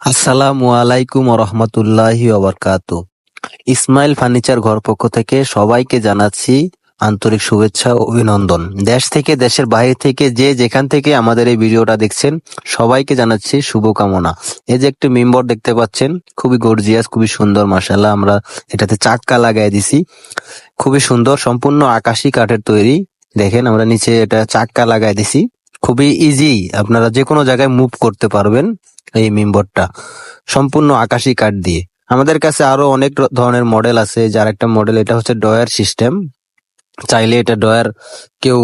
আসসালামু আলাইকুম রহমতুল্লাহি ওবরকাতু। ইসমাইল ফার্নিচার ঘর পক্ষ থেকে সবাইকে জানাচ্ছি আন্তরিক শুভেচ্ছা ও অভিনন্দন। দেশ থেকে, দেশের বাইরে থেকে যে যেখান থেকে আমাদের এই ভিডিওটা দেখছেন, সবাইকে জানাচ্ছি শুভকামনা। এই যে একটি মেম্বর দেখতে পাচ্ছেন, খুবই গর্জিয়াস, খুবই সুন্দর মাসাল্লাহ আমরা এটাতে চাক্কা লাগাই দিছি। খুবই সুন্দর, সম্পূর্ণ আকাশি কাঠের তৈরি। দেখেন, আমরা নিচে এটা চাক্কা লাগাই দিছি। খুবই ইজি আপনারা যে কোনো জায়গায় মুভ করতে পারবেন এই মেম্বরটা, সম্পূর্ণ আকাশি কাঠ দিয়ে। আমাদের কাছে আরও অনেক ধরনের মডেল আছে, যার একটা মডেল এটা হচ্ছে ডয়ার সিস্টেম। চাইলে এটা ডয়ার কেউ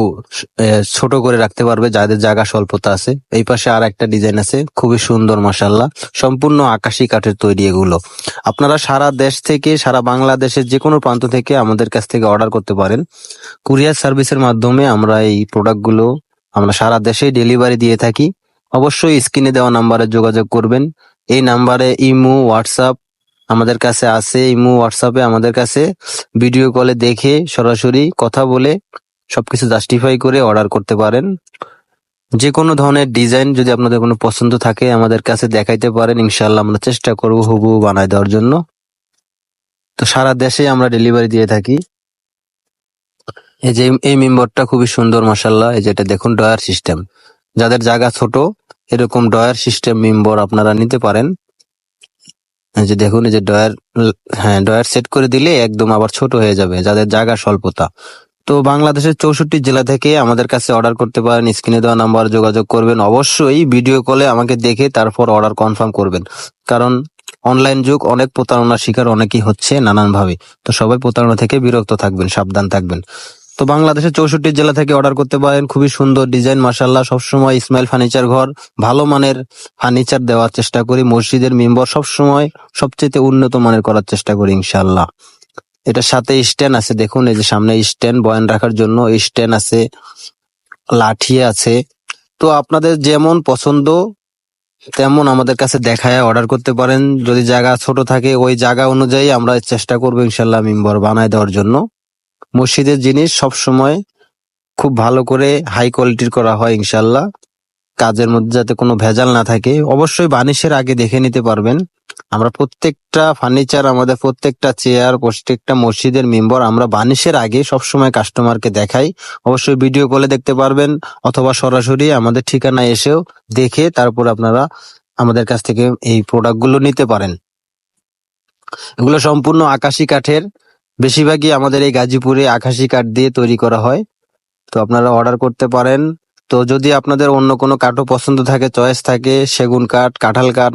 ছোট করে রাখতে পারবে, যাদের জায়গা স্বল্পতা আছে। এই পাশে আর একটা ডিজাইন আছে, খুবই সুন্দর মাসাল্লাহ সম্পূর্ণ আকাশি কাঠের তৈরি এগুলো। আপনারা সারা দেশ থেকে, সারা বাংলাদেশের যে কোনো প্রান্ত থেকে আমাদের কাছ থেকে অর্ডার করতে পারেন। কুরিয়ার সার্ভিসের মাধ্যমে আমরা এই প্রোডাক্টগুলো আমরা সারা দেশে ডেলিভারি দিয়ে থাকি। অবশ্যই স্ক্রিনে দেওয়া নাম্বারে যোগাযোগ করবেন। এই নাম্বারে ইমো হোয়াটসঅ্যাপ আমাদের কাছে আছে। ইমো হোয়াটসঅ্যাপে আমাদের কাছে ভিডিও কলে দেখে সরাসরি কথা বলে সবকিছু জাস্টিফাই করে অর্ডার করতে পারেন। যে কোনো ধরনের ডিজাইন যদি আপনাদের কোনো পছন্দ থাকে আমাদের কাছে দেখাইতে পারেন। ইনশাল্লাহ আমরা চেষ্টা করব হুবহু বানায় দেওয়ার জন্য। তো সারা দেশে আমরা ডেলিভারি দিয়ে থাকি। এই যে এই মেম্বরটা খুবই সুন্দর মাসাল্লাহ এই যে এটা দেখুন ডয়ার সিস্টেম। যাদের জায়গা ছোট, এরকম ডয়ার সিস্টেম মেম্বর আপনারা নিতে পারেন। যে দেখুন, এই যে ডয়ার হ্যাঁ ডয়ার সেট করে দিলে একদম আবার ছোট হয়ে যাবে, যাদের জায়গা স্বল্পতা। তো বাংলাদেশের চৌষট্টি জেলা থেকে আমাদের কাছে অর্ডার করতে পারেন, স্ক্রিনে দেওয়া নাম্বার যোগাযোগ করবেন। অবশ্যই ভিডিও কলে আমাকে দেখে তারপর অর্ডার কনফার্ম করবেন। কারণ অনলাইন যুগ, অনেক প্রতারণার শিকার অনেকেই হচ্ছে নানান ভাবে তো সবাই প্রতারণা থেকে বিরক্ত থাকবেন, সাবধান থাকবেন। তো বাংলাদেশের চৌষট্টি জেলা থেকে অর্ডার করতে পারেন। খুবই সুন্দর ডিজাইন মাসাল্লাহ সবসময় ইসমাইল ফার্নিচার ঘর, ভালো মানের ফার্নিচার দেওয়ার চেষ্টা করি। মসজিদের মেম্বর সবসময় সবচেয়ে উন্নত মানের করার চেষ্টা করি ইনশাল্লাহ এটার সাথে স্ট্যান্ড আছে, দেখুন, এই যে সামনে স্ট্যান্ড বয়ান রাখার জন্য স্ট্যান্ড আছে, লাঠি আছে। তো আপনাদের যেমন পছন্দ, তেমন আমাদের কাছে দেখায় অর্ডার করতে পারেন। যদি জায়গা ছোট থাকে, ওই জায়গা অনুযায়ী আমরা চেষ্টা করব ইনশাল্লাহ মেম্বর বানায় দেওয়ার জন্য। মসজিদের জিনিস সব সময় খুব ভালো করে হাই কোয়ালিটির করা হয় ইনশাল্লাহ কাজের মধ্যে যাতে কোনো ভেজাল না থাকে, অবশ্যই বানিশের আগে দেখে নিতে পারবেন। আমরা প্রত্যেকটা ফার্নিচার আমাদের প্রত্যেকটা চেয়ার প্রত্যেকটা মসজিদের মেম্বার আমরা বানিশের আগে সবসময় কাস্টমারকে দেখাই। অবশ্যই ভিডিও কলে দেখতে পারবেন, অথবা সরাসরি আমাদের ঠিকানায় এসেও দেখে তারপর আপনারা আমাদের কাছ থেকে এই প্রোডাক্টগুলো নিতে পারেন। এগুলো সম্পূর্ণ আকাশি কাঠের বেশিরভাগই আমাদের এই গাজীপুরে আকাশি কাঠ দিয়ে তৈরি করা হয়। তো আপনারা অর্ডার করতে পারেন। তো যদি আপনাদের অন্য কোনো কাঠও পছন্দ থাকে চয়েস থাকে, সেগুন কাঠ, কাঁঠাল কাঠ